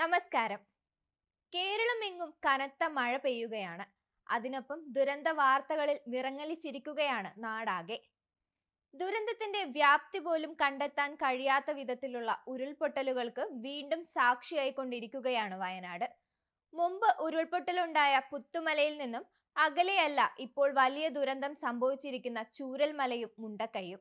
നമസ്കാരം. കേരളമെങ്ങും കനത്ത മഴ പെയ്യുകയാണ്. അതിനൊപ്പം ദുരന്ത വാർത്തകളിൽ വിറങ്ങലിച്ചിരിക്കുകയാണ് നാടാകെ. ദുരന്തത്തിന്റെ വ്യാപ്തി പോലും കണ്ടെത്താൻ കഴിയാത്ത വിധത്തിലുള്ള ഉരുൾപൊട്ടലുകൾക്ക് വീണ്ടും സാക്ഷിയായിക്കൊണ്ടിരിക്കുകയാണ് വയനാട്. മുമ്പ് ഉരുൾപൊട്ടലുണ്ടായ പുത്തുമലയിൽ നിന്നും അകലെയല്ല ഇപ്പോൾ വലിയ ദുരന്തം സംഭവിച്ചിരിക്കുന്ന ചൂരൽമലയും മുണ്ടക്കയും.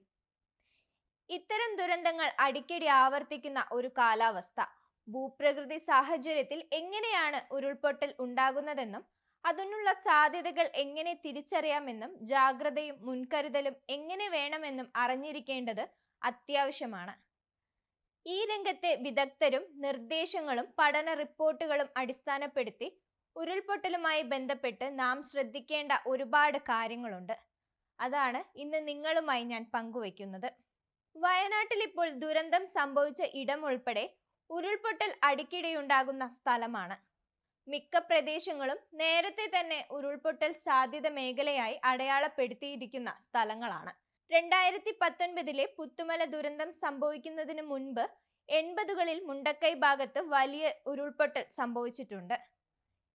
ഇത്തരം ദുരന്തങ്ങൾ അടിക്കടി ആവർത്തിക്കുന്ന ഒരു കാലാവസ്ഥ. ഭൂപ്രകൃതി സാഹചര്യത്തിൽ എങ്ങനെയാണ് ഉരുൾപൊട്ടൽ ഉണ്ടാകുന്നതെന്നും അതിനുള്ള സാധ്യതകൾ എങ്ങനെ തിരിച്ചറിയാമെന്നും ജാഗ്രതയും മുൻകരുതലും എങ്ങനെ വേണമെന്നും അറിഞ്ഞിരിക്കേണ്ടത് അത്യാവശ്യമാണ്. ഈ രംഗത്തെ വിദഗ്ധരും നിർദ്ദേശങ്ങളും പഠന റിപ്പോർട്ടുകളും അടിസ്ഥാനപ്പെടുത്തി ഉരുൾപൊട്ടലുമായി ബന്ധപ്പെട്ട് നാം ശ്രദ്ധിക്കേണ്ട ഒരുപാട് കാര്യങ്ങളുണ്ട്. അതാണ് ഇന്ന് നിങ്ങളുമായി ഞാൻ പങ്കുവയ്ക്കുന്നത്. വയനാട്ടിൽ ഇപ്പോൾ ദുരന്തം സംഭവിച്ച ഇടം ഉൾപ്പെടെ ഉരുൾപൊട്ടൽ അടിക്കടിയുണ്ടാകുന്ന സ്ഥലമാണ്. മിക്ക പ്രദേശങ്ങളും നേരത്തെ തന്നെ ഉരുൾപൊട്ടൽ സാധ്യത മേഖലയായി അടയാളപ്പെടുത്തിയിരിക്കുന്ന സ്ഥലങ്ങളാണ്. രണ്ടായിരത്തി പത്തൊൻപതിലെ പുത്തുമല ദുരന്തം സംഭവിക്കുന്നതിന് മുൻപ് എൺപതുകളിൽ മുണ്ടക്കൈ ഭാഗത്ത് വലിയ ഉരുൾപൊട്ടൽ സംഭവിച്ചിട്ടുണ്ട്.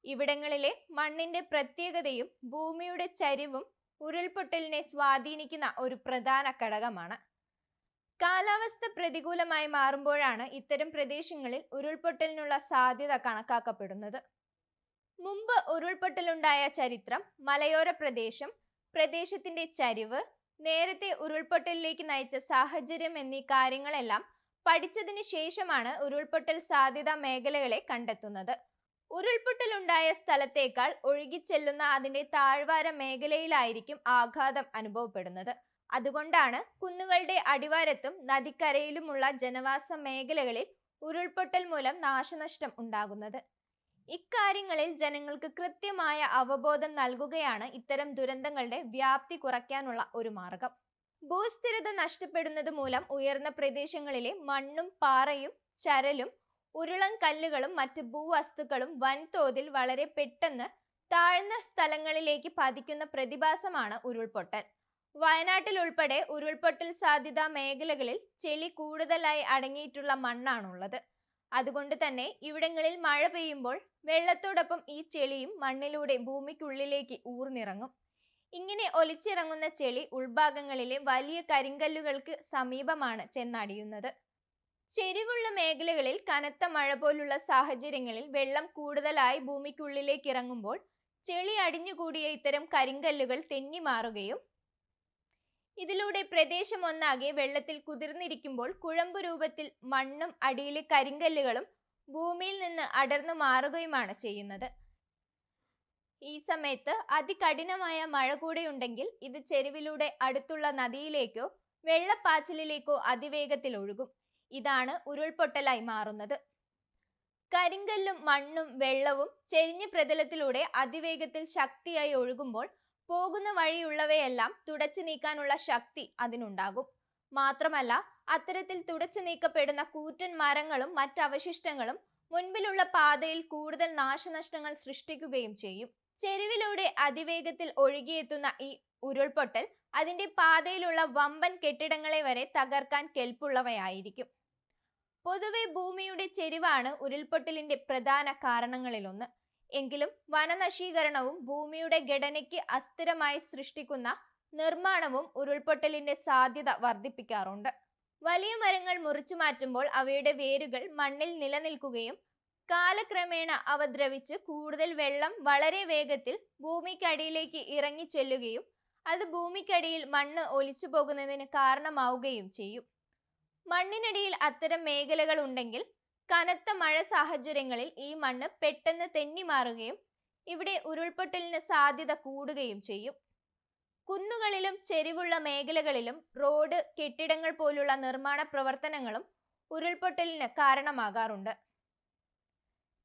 ഇവിടങ്ങളിലെ മണ്ണിന്റെ പ്രത്യേകതയും ഭൂമിയുടെ ചരിവും ഉരുൾപൊട്ടലിനെ സ്വാധീനിക്കുന്ന ഒരു പ്രധാന ഘടകമാണ്. കാലാവസ്ഥ പ്രതികൂലമായി മാറുമ്പോഴാണ് ഇത്തരം പ്രദേശങ്ങളിൽ ഉരുൾപൊട്ടലിനുള്ള സാധ്യത കണക്കാക്കപ്പെടുന്നത്. മുമ്പ് ഉരുൾപൊട്ടലുണ്ടായ ചരിത്രം മലയോര പ്രദേശം പ്രദേശത്തിന്റെ ചരിവ് നേരത്തെ ഉരുൾപൊട്ടലിലേക്ക് നയിച്ച സാഹചര്യം എന്നീ കാര്യങ്ങളെല്ലാം പഠിച്ചതിന് ശേഷമാണ് ഉരുൾപൊട്ടൽ സാധ്യതാ മേഖലകളെ കണ്ടെത്തുന്നത്. ഉരുൾപൊട്ടലുണ്ടായ സ്ഥലത്തേക്കാൾ ഒഴുകിച്ചെല്ലുന്ന അതിന്റെ താഴ്വാര മേഖലയിലായിരിക്കും ആഘാതം അനുഭവപ്പെടുന്നത്. അതുകൊണ്ടാണ് കുന്നുകളുടെ അടിവാരത്തും നദിക്കരയിലുമുള്ള ജനവാസ മേഖലകളിൽ ഉരുൾപൊട്ടൽ മൂലം നാശനഷ്ടം ഉണ്ടാകുന്നത്. ഇക്കാര്യങ്ങളിൽ ജനങ്ങൾക്ക് കൃത്യമായ അവബോധം നൽകുകയാണ് ഇത്തരം ദുരന്തങ്ങളുടെ വ്യാപ്തി കുറയ്ക്കാനുള്ള ഒരു മാർഗം. ഭൂസ്ഥിരത നഷ്ടപ്പെടുന്നത് മൂലം ഉയർന്ന പ്രദേശങ്ങളിലെ മണ്ണും പാറയും ചരലും ഉരുളൻ കല്ലുകളും മറ്റ് ഭൂവസ്തുക്കളും വൻതോതിൽ വളരെ പെട്ടെന്ന് താഴ്ന്ന സ്ഥലങ്ങളിലേക്ക് പതിക്കുന്ന പ്രതിഭാസമാണ് ഉരുൾപൊട്ടൽ. വയനാട്ടിൽ ഉൾപ്പെടെ ഉരുൾപൊട്ടൽ സാധ്യത മേഖലകളിൽ ചെളി കൂടുതലായി അടങ്ങിയിട്ടുള്ള മണ്ണാണുള്ളത്. അതുകൊണ്ട് തന്നെ ഇവിടങ്ങളിൽ മഴ പെയ്യുമ്പോൾ വെള്ളത്തോടൊപ്പം ഈ ചെളിയും മണ്ണിലൂടെ ഭൂമിക്കുള്ളിലേക്ക് ഊർന്നിറങ്ങും. ഇങ്ങനെ ഒലിച്ചിറങ്ങുന്ന ചെളി ഉൾഭാഗങ്ങളിലെ വലിയ കരിങ്കല്ലുകൾക്ക് സമീപമാണ് ചെന്നടിയുന്നത്. ചെരിവുള്ള മേഖലകളിൽ കനത്ത മഴ പോലുള്ള സാഹചര്യങ്ങളിൽ വെള്ളം കൂടുതലായി ഭൂമിക്കുള്ളിലേക്ക് ഇറങ്ങുമ്പോൾ ചെളി അടിഞ്ഞുകൂടിയ ഇത്തരം കരിങ്കല്ലുകൾ തെന്നി മാറുകയും ഇതിലൂടെ പ്രദേശം ഒന്നാകെ വെള്ളത്തിൽ കുതിർന്നിരിക്കുമ്പോൾ കുഴമ്പ് രൂപത്തിൽ മണ്ണും അടിയിലെ കരിങ്കല്ലുകളും ഭൂമിയിൽ നിന്ന് അടർന്നു മാറുകയുമാണ് ചെയ്യുന്നത്. ഈ സമയത്ത് അതികഠിനമായ മഴ കൂടെയുണ്ടെങ്കിൽ ഇത് ചെരുവിലൂടെ അടുത്തുള്ള നദിയിലേക്കോ വെള്ളപ്പാച്ചിലിലേക്കോ അതിവേഗത്തിൽ ഒഴുകും. ഇതാണ് ഉരുൾപൊട്ടലായി മാറുന്നത്. കരിങ്കല്ലും മണ്ണും വെള്ളവും ചെരിഞ്ഞ പ്രതലത്തിലൂടെ അതിവേഗത്തിൽ ശക്തിയായി ഒഴുകുമ്പോൾ പോകുന്ന വഴിയുള്ളവയെല്ലാം തുടച്ചു നീക്കാനുള്ള ശക്തി അതിനുണ്ടാകും. മാത്രമല്ല അത്തരത്തിൽ തുടച്ചു നീക്കപ്പെടുന്ന കൂറ്റൻ മരങ്ങളും മറ്റവശിഷ്ടങ്ങളും മുൻപിലുള്ള പാതയിൽ കൂടുതൽ നാശനഷ്ടങ്ങൾ സൃഷ്ടിക്കുകയും ചെയ്യും. ചെരുവിലൂടെ അതിവേഗത്തിൽ ഒഴുകിയെത്തുന്ന ഈ ഉരുൾപൊട്ടൽ അതിന്റെ പാതയിലുള്ള വമ്പൻ കെട്ടിടങ്ങളെ വരെ തകർക്കാൻ കെൽപ്പുള്ളവയായിരിക്കും. പൊതുവെ ഭൂമിയുടെ ചെരിവാണ് ഉരുൾപൊട്ടലിന്റെ പ്രധാന കാരണങ്ങളിലൊന്ന്. എങ്കിലും വനനശീകരണവും ഭൂമിയുടെ ഘടനയ്ക്ക് അസ്ഥിരമായി സൃഷ്ടിക്കുന്ന നിർമ്മാണവും ഉരുൾപൊട്ടലിന്റെ സാധ്യത വർദ്ധിപ്പിക്കാറുണ്ട്. വലിയ മരങ്ങൾ മുറിച്ചു മാറ്റുമ്പോൾ അവയുടെ വേരുകൾ മണ്ണിൽ നിലനിൽക്കുകയും കാലക്രമേണ അവ ദ്രവിച്ച് കൂടുതൽ വെള്ളം വളരെ വേഗത്തിൽ ഭൂമിക്കടിയിലേക്ക് ഇറങ്ങി ചെല്ലുകയും അത് ഭൂമിക്കടിയിൽ മണ്ണ് ഒലിച്ചു പോകുന്നതിന് കാരണമാവുകയും ചെയ്യും. മണ്ണിനടിയിൽ അത്തരം മേഖലകൾ ഉണ്ടെങ്കിൽ കനത്ത മഴ സാഹചര്യങ്ങളിൽ ഈ മണ്ണ് പെട്ടെന്ന് തെന്നിമാറുകയും ഇവിടെ ഉരുൾപൊട്ടലിന് സാധ്യത കൂടുകയും ചെയ്യും. കുന്നുകളിലും ചെരിവുള്ള മേഖലകളിലും റോഡ് കെട്ടിടങ്ങൾ പോലുള്ള നിർമ്മാണ പ്രവർത്തനങ്ങളും ഉരുൾപൊട്ടലിന് കാരണമാകാറുണ്ട്.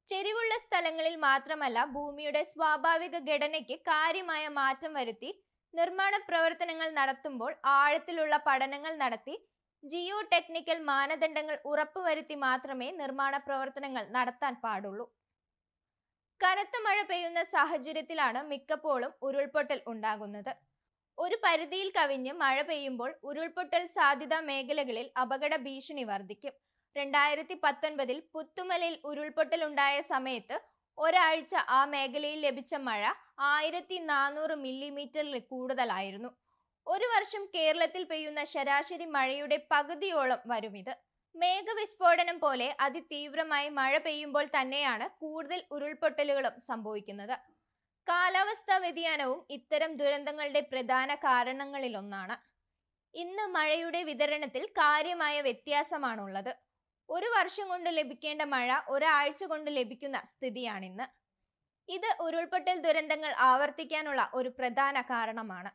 ചെരിവുള്ള സ്ഥലങ്ങളിൽ മാത്രമല്ല ഭൂമിയുടെ സ്വാഭാവിക ഘടനയ്ക്ക് കാര്യമായ മാറ്റം വരുത്തി നിർമ്മാണ പ്രവർത്തനങ്ങൾ നടത്തുമ്പോൾ ആഴത്തിലുള്ള പഠനങ്ങൾ നടത്തി ജിയോ ടെക്നിക്കൽ മാനദണ്ഡങ്ങൾ ഉറപ്പുവരുത്തി മാത്രമേ നിർമ്മാണ പ്രവർത്തനങ്ങൾ നടത്താൻ പാടുള്ളൂ. കനത്ത മഴ പെയ്യുന്ന സാഹചര്യത്തിലാണ് മിക്കപ്പോഴും ഉരുൾപൊട്ടൽ ഉണ്ടാകുന്നത്. ഒരു പരിധിയിൽ കവിഞ്ഞ് മഴ പെയ്യുമ്പോൾ ഉരുൾപൊട്ടൽ സാധ്യതാ മേഖലകളിൽ അപകട ഭീഷണി വർദ്ധിക്കും. രണ്ടായിരത്തി പത്തൊൻപതിൽ പുത്തുമലയിൽ ഉരുൾപൊട്ടലുണ്ടായ സമയത്ത് ഒരാഴ്ച ആ മേഖലയിൽ ലഭിച്ച മഴ ആയിരത്തി നാനൂറ് മില്ലിമീറ്ററിൽ കൂടുതലായിരുന്നു. ഒരു വർഷം കേരളത്തിൽ പെയ്യുന്ന ശരാശരി മഴയുടെ പകുതിയോളം വരും ഇത് മേഘവിസ്ഫോടനം പോലെ അതിതീവ്രമായി മഴ പെയ്യുമ്പോൾ തന്നെയാണ് കൂടുതൽ ഉരുൾപൊട്ടലുകളും സംഭവിക്കുന്നത്. കാലാവസ്ഥാ വ്യതിയാനവും ഇത്തരം ദുരന്തങ്ങളുടെ പ്രധാന കാരണങ്ങളിലൊന്നാണ്. ഇന്ന് മഴയുടെ വിതരണത്തിൽ കാര്യമായ വ്യത്യാസമാണുള്ളത്. ഒരു വർഷം കൊണ്ട് ലഭിക്കേണ്ട മഴ ഒരാഴ്ച കൊണ്ട് ലഭിക്കുന്ന സ്ഥിതിയാണിന്ന്. ഇത് ഉരുൾപൊട്ടൽ ദുരന്തങ്ങൾ ആവർത്തിക്കാനുള്ള ഒരു പ്രധാന കാരണമാണ്.